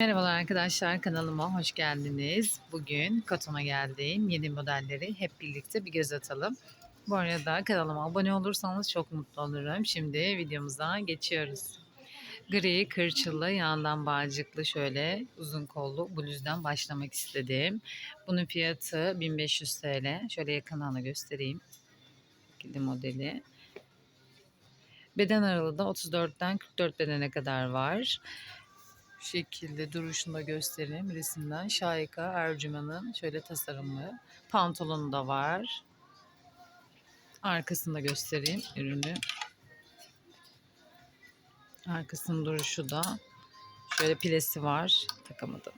Merhabalar arkadaşlar kanalıma hoş geldiniz. Bugün Katon'a geldim. Yeni modelleri hep birlikte bir göz atalım. Bu arada kanalıma abone olursanız çok mutlu olurum. Şimdi videomuza geçiyoruz. Gri, kırçıllı, yandan bağcıklı şöyle uzun kollu bluzdan başlamak istedim. Bunun fiyatı 1500 TL. Şöyle yakından göstereyim. Şekilde modeli. Beden aralığı da 34'ten 44 bedene kadar var. Şu şekilde duruşunu da göstereyim resimden. Şayka Ercüman'ın şöyle tasarımlı pantolonu da var. Arkasını da göstereyim ürünü. Arkasının duruşu da şöyle pilesi var. Takamadım.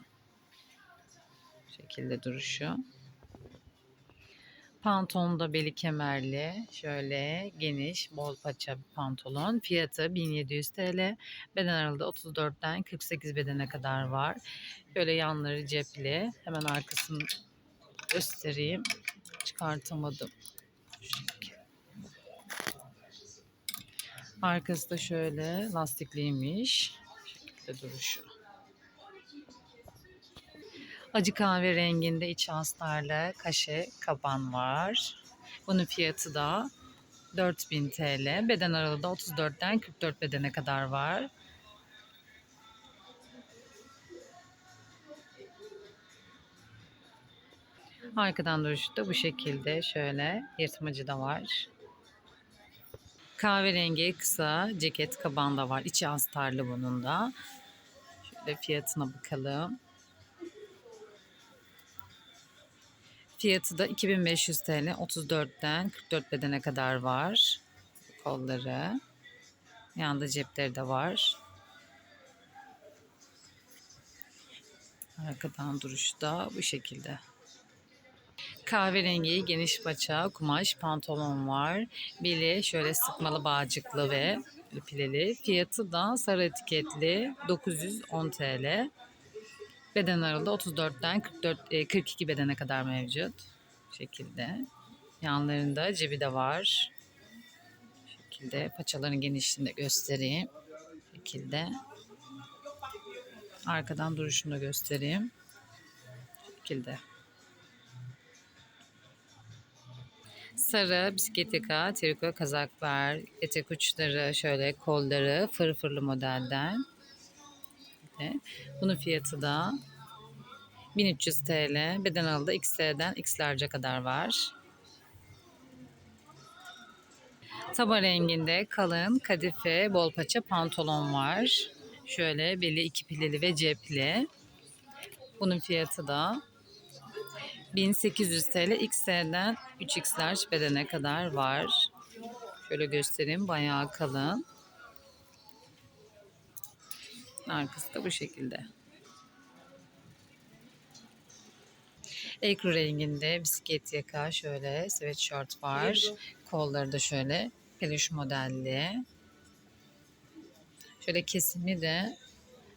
Bu şekilde duruşu. Pantolon da beli kemerli. Şöyle geniş bol paça bir pantolon. Fiyatı 1700 TL. Beden aralığı 34'ten 48 bedene kadar var. Böyle yanları cepli. Hemen arkasını göstereyim. Çıkartamadım. Arkası da şöyle lastikliymiş. Şekilde duruşu. Acı kahve renginde iç astarlı kaşe kaban var. Bunun fiyatı da 4000 TL. Beden aralığı da 34'ten 44 bedene kadar var. Arkadan duruşu da bu şekilde şöyle yırtmacı da var. Kahverengi kısa ceket kaban da var. İçi astarlı bunun da. Şöyle fiyatına bakalım. Fiyatı da 2500 TL. 34'ten 44 bedene kadar var. Kolları. Yanında cepleri de var. Arkadan duruşu da bu şekilde. Kahverengi geniş paça kumaş pantolon var. Beli şöyle sıkmalı bağcıklı ve pileli. Fiyatı da sarı etiketli 910 TL. Beden aralığı 34'ten 44 e, 42 bedene kadar mevcut. Şekilde. Yanlarında cebi de var. Şekilde paçaların genişliğini de göstereyim. Şekilde. Arkadan duruşunu da göstereyim. Şekilde. Sarı bisiklet yaka, triko kazaklar, etek uçları, şöyle kolları, fırfırlı modelden. Şekilde. Bunun fiyatı da 1300 TL. Beden alıda XL'den X'lerce kadar var. Taba renginde kalın kadife bol paça pantolon var. Şöyle beli iki pileli ve cepli. Bunun fiyatı da 1800 TL XL'den 3X bedene kadar var. Şöyle göstereyim bayağı kalın. Arkası da bu şekilde. Ekru renginde bisiklet yaka şöyle sweatshirt var. Kolları da şöyle peluş modelli. Şöyle kesimi de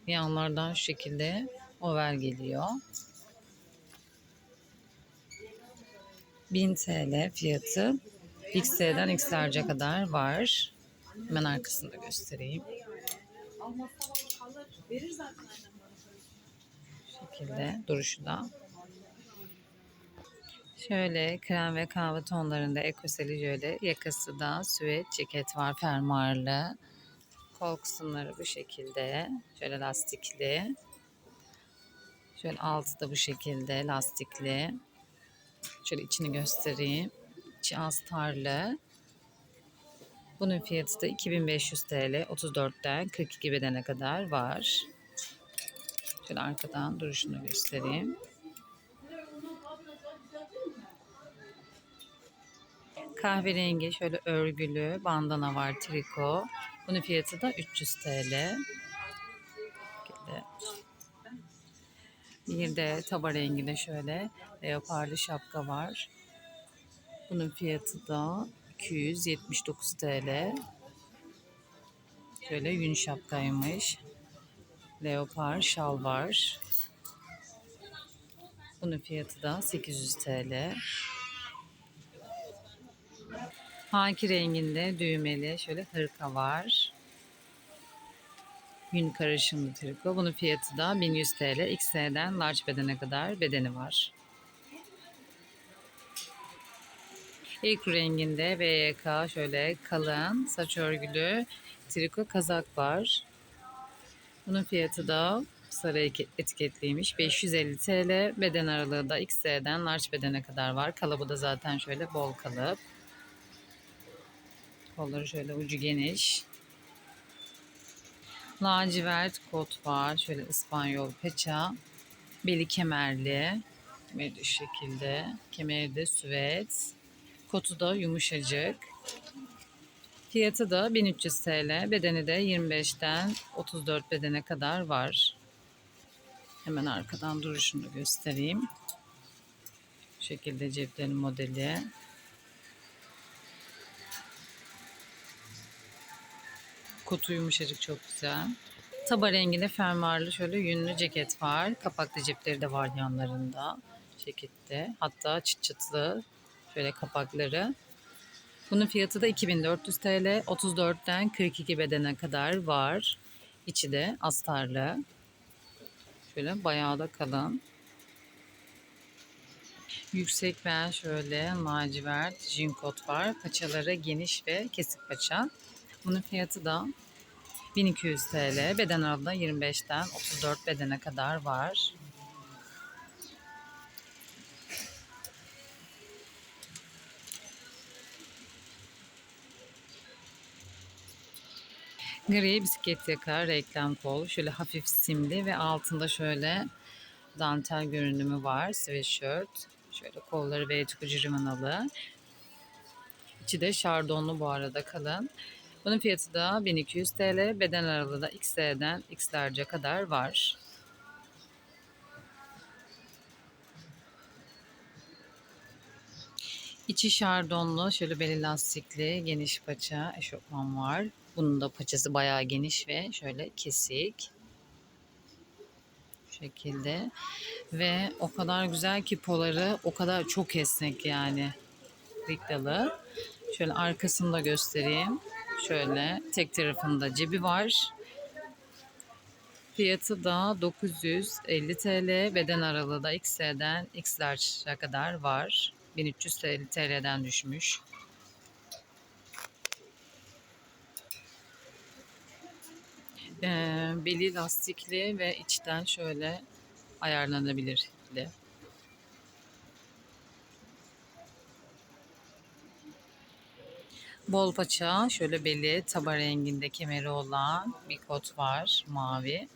yanlardan şu şekilde over geliyor. 1000 TL fiyatı. XL'den XL'ce kadar var. Hemen arkasını da göstereyim. Şekilde duruşu da. Şöyle krem ve kahve tonlarında ekoseli jöle yakası da süet ceket var fermuarlı. Kol kısımları bu şekilde. Şöyle lastikli. Şöyle altı da bu şekilde lastikli. Şöyle içini göstereyim. İçi astarlı. Bunun fiyatı da 2500 TL. 34'ten 42 bedene kadar var. Şöyle arkadan duruşunu göstereyim. Kahverengi şöyle örgülü bandana var triko. Bunun fiyatı da 300 TL. Bir de taba renginde şöyle leoparlı şapka var. Bunun fiyatı da 279 TL. Şöyle yün şapkaymış. Leopar şal var. Bunun fiyatı da 800 TL. Haki renginde düğmeli şöyle hırka var. Yün karışımlı triko. Bunun fiyatı da 1100 TL. XS'den large bedene kadar bedeni var. İlk renginde VYK şöyle kalın saç örgülü triko kazak var. Bunun fiyatı da sarı etiketliymiş. 550 TL. Beden aralığı da XS'den large bedene kadar var. Kalıbı da zaten şöyle bol kalıp. Kolları şöyle ucu geniş. Lacivert kot var. Şöyle İspanyol peça. Beli kemerli. Kemeri şekilde. Kemeri de süvet. Kotu da yumuşacık. Fiyatı da 1300 TL. Bedeni de 25'ten 34 bedene kadar var. Hemen arkadan duruşunu göstereyim. Bu şekilde ceplerin modeli. Kotu yumuşacık çok güzel. Taba renginde fermuarlı şöyle yünlü ceket var. Kapaklı cepleri de var yanlarında. Cekette. Hatta çıt çıtlı şöyle kapakları. Bunun fiyatı da 2400 TL. 34'ten 42 bedene kadar var. İçi de astarlı. Şöyle bayağı da kalın. Yüksek bel şöyle lacivert jean kot var. Paçaları geniş ve kesik paça. Bunun fiyatı da 1200 TL. Beden aralığında 25'ten 34 bedene kadar var. Gri bisiklet yaka reklam kol. Şöyle hafif simli ve altında şöyle dantel görünümü var. Sweatshirt. Şöyle kolları ve tukucu rimanalı. İçi de şardonlu bu arada kalın. Bunun fiyatı da 1200 TL. Beden aralığı da XL'den X'lerce kadar var. İçi şardonlu, şöyle beli lastikli, geniş paça eşofman var. Bunun da paçası bayağı geniş ve şöyle kesik. Bu şekilde. Ve o kadar güzel ki poları o kadar çok esnek yani. Riktalı. Şöyle arkasını da göstereyim. Şöyle tek tarafında cebi var. Fiyatı da 950 TL. Beden aralığı da XL'den X large'a kadar var. 1350 TL'den düşmüş. Ee, beli lastikli ve içten şöyle ayarlanabilir de. Bol paça, şöyle beli taba renginde kemeri olan bir kot var, mavi.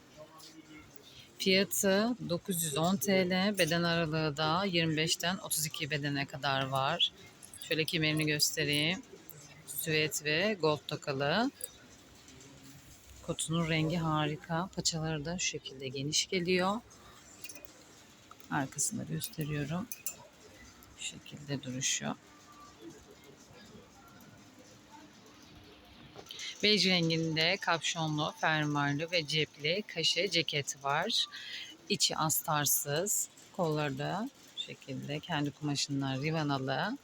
Fiyatı 910 TL, beden aralığı da 25'ten 32 bedene kadar var. Şöyle kemerini göstereyim. Süet ve gold takalı. Kotunun rengi harika. Paçaları da şu şekilde geniş geliyor. Arkasında gösteriyorum. Şu şekilde duruşu. Bej renginde kapşonlu, fermuarlı ve cepli kaşe ceketi var. İçi astarsız. Kolları da şu şekilde kendi kumaşından rivanalı.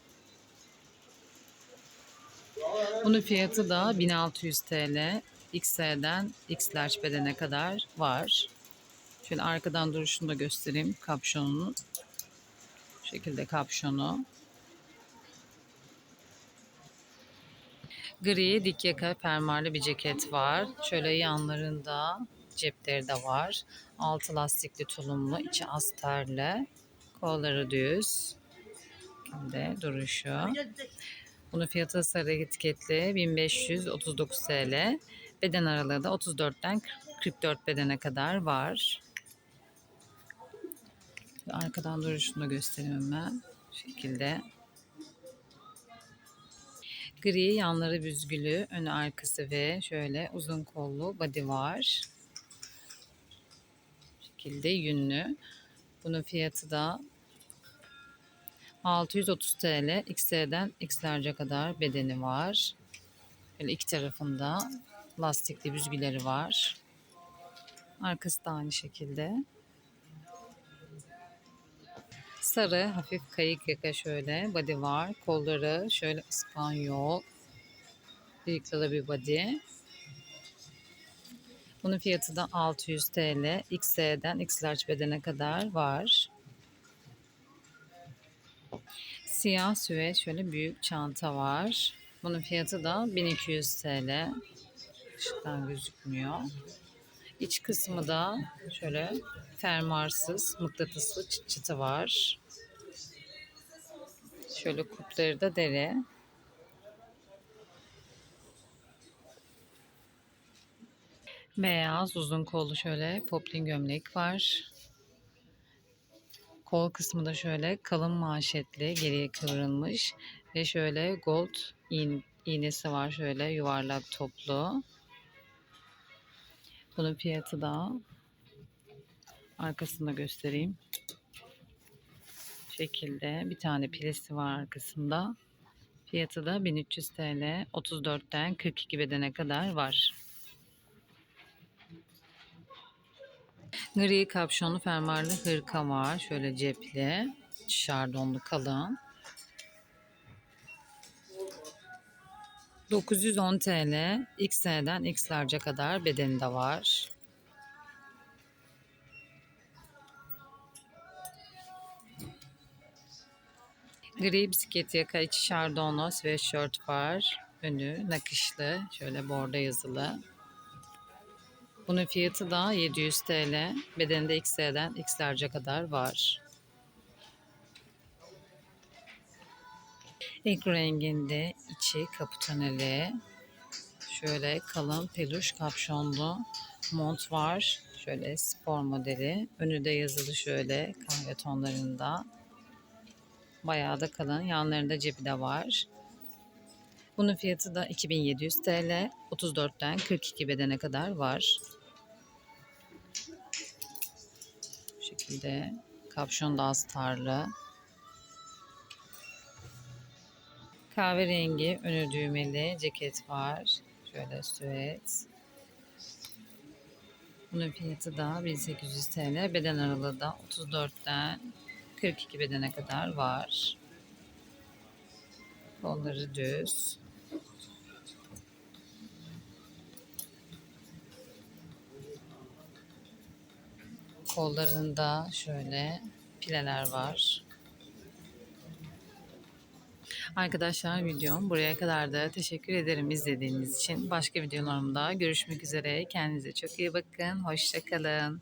Bunun fiyatı da 1600 TL. XL'den X large bedene kadar var. Şöyle arkadan duruşunu da göstereyim kapşonunu. Bu şekilde kapşonu. Gri dik yaka fermuarlı bir ceket var. Şöyle yanlarında cepleri de var. Altı lastikli tulumlu, içi astarlı. Kolları düz. Şimdi duruşu. Bunun fiyatı sarı etiketli 1539 TL. Beden aralığı da 34'ten 44 bedene kadar var. Arkadan duruşunu göstereyim ben. Bu şekilde. Gri yanları büzgülü, önü arkası ve şöyle uzun kollu body var. Bu şekilde yünlü. Bunun fiyatı da 630 TL. XL'den X'lerce kadar bedeni var. Böyle iki tarafında lastikli büzgüleri var. Arkası da aynı şekilde. Sarı hafif kayık yaka şöyle body var. Kolları şöyle İspanyol. Bıyıklı bir body. Bunun fiyatı da 600 TL. XS'den X large bedene kadar var. Siyah süvet şöyle büyük çanta var. Bunun fiyatı da 1200 TL. Işıktan gözükmüyor. İç kısmı da şöyle fermuarsız mıknatıslı çıt çıtı var. Şöyle kupları da deri. Beyaz uzun kollu şöyle poplin gömlek var. Kol kısmı da şöyle kalın manşetli geriye kıvrılmış ve şöyle gold iğ- iğnesi var şöyle yuvarlak toplu. Bunun fiyatı da arkasında göstereyim. Şekilde bir tane pilesi var arkasında. Fiyatı da 1300 TL. 34'ten 42 bedene kadar var. Gri kapşonlu fermuarlı hırka var. Şöyle cepli. Şardonlu kalın. 910 TL. XL'den X large'a kadar bedeni de var. Gri bisiklet yaka içi şardonlu sweatshirt var. Önü nakışlı. Şöyle bordo yazılı. Bunun fiyatı da 700 TL. Bedeninde XL'den X large'a kadar var. İlk renginde içi kaputaneli. Şöyle kalın peluş kapşonlu mont var. Şöyle spor modeli. Önü de yazılı şöyle kahve tonlarında. Bayağı da kalın. Yanlarında cebi de var. Bunun fiyatı da 2700 TL. 34'ten 42 bedene kadar var. Bu şekilde kapşon da astarlı. Kahverengi önü düğmeli ceket var. Şöyle süet. Bunun fiyatı da 1800 TL. Beden aralığı da 34'ten 42 bedene kadar var. Kolları düz. Kollarında şöyle pileler var. Arkadaşlar videom buraya kadar da teşekkür ederim izlediğiniz için. Başka videolarımda görüşmek üzere. Kendinize çok iyi bakın. Hoşçakalın.